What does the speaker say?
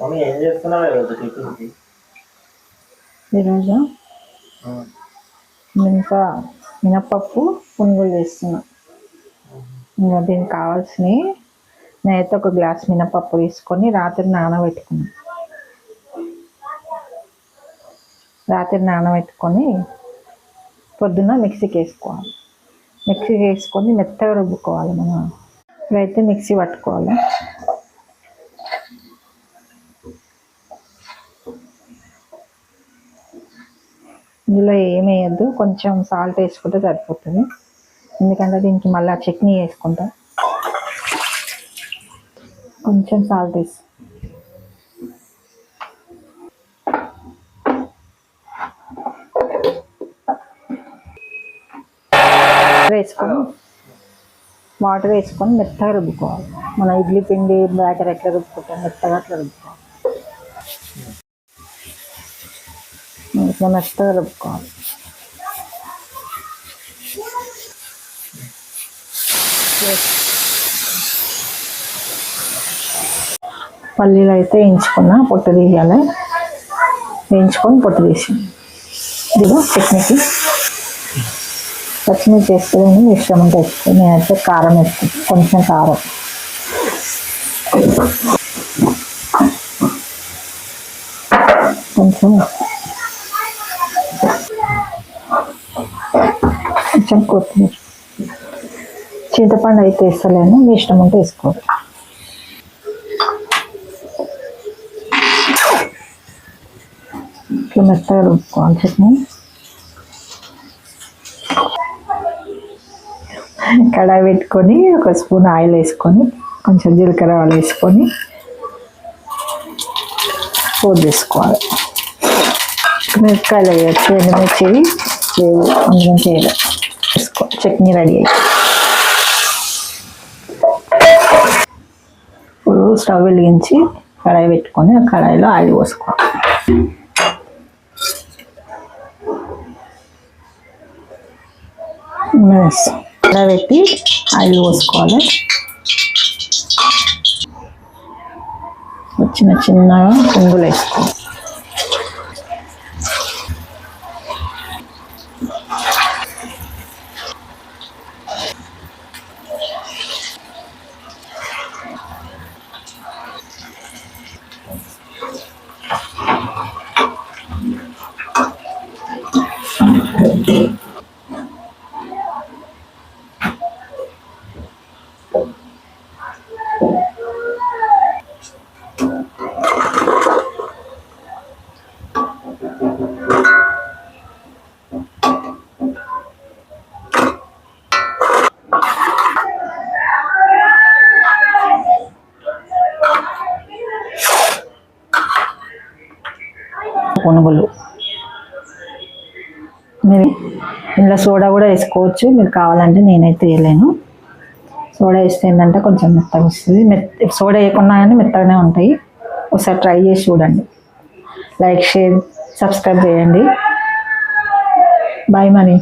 Mummy ఏం చేస్తున్నావు ఈరోజు టిఫిన్కి? ఈరోజు? ఇంకా మినపప్పు పునుగులు వేస్తున్నా ఇంకా దీనికి కావాల్సినవి నేనైతే ఒక గ్లాస్ మినపప్పు తీసుకొని రాత్రి నానబెట్టుకున్నాను రాత్రి నానబెట్టుకొని పొద్దున్న మిక్సీకి వేసుకోవాలి. మిక్సీకి వేసుకొని మెత్తగా రుబ్బుకోవాలి మనం. ఇప్పుడైతే మిక్సీ పట్టుకోవాలి. ఇందులో ఏమి వేయద్దు కొంచెం సాల్ట్ వేసుకుంటే సరిపోతుంది. ఎందుకంటే దీనికి మళ్ళీ చట్నీ వేసుకుంటా. కొంచెం సాల్ట్ వేసి. వేసుకొని వాటర్ వేసుకొని మెత్తగా రుబ్బుకోవాలి. మన ఇడ్లీ పిండి బ్యాటర్ ఎట్లా రుబ్బుకుంటాం మెత్తగా అట్లా రుబ్బుకోవాలి. ఇట్లా మెత్తగా పల్లీలు అయితే వేయించుకున్న పొట్టు తీయాలి. వేయించుకొని పొట్టు తీసి ఇదిగో చట్నీకి. పచ్చిమిర్చి వేసుకుని ఇష్టం ఉంటే వేసుకుని నేనైతే కారం వేసుకుంటాను కొంచెం కారం. కొంచెం కొంచెం కొత్తిమీర. చింతపండు అయితే వేస్తలేను మీ ఇష్టం ఉంటే వేసుకోవాలి ఇట్లా మెత్తగా రుబ్బుకోవాలి చట్నీ. కడాయి పెట్టుకొని ఒక స్పూన్ ఆయిల్ వేసుకొని కొంచెం జీలకర్ర ఆయిల్ వేసుకొని పోపు వేసుకోవాలి మిరపకాయలు వేయచ్చు ఎండుమిర్చి లేవు అందుకని చేయలేదు. వేసుకో చట్నీ రెడీ అయ్యి ఇప్పుడు స్టవ్ వెలిగించి కడాయి పెట్టుకొని ఆ కడాయిలో ఆయిల్ పోసుకోవాలి. వేస్తాం కడాయి పెట్టి ఆయిల్ పోసుకోవాలి. చిన్న చిన్నగా పుంగులు వేసుకోవాలి పునుగులు. మీరు ఇందులో సోడా కూడా వేసుకోవచ్చు. మీరు కావాలంటే నేనైతే వేయలేను. సోడా వేస్తే ఏంటంటే కొంచెం మెత్తగా వస్తుంది. మెత్త సోడా వేయకుండా కానీ మెత్తగానే ఉంటాయి. ఒకసారి ట్రై చేసి చూడండి. లైక్ షేర్ సబ్స్క్రైబ్ చేయండి. Bye money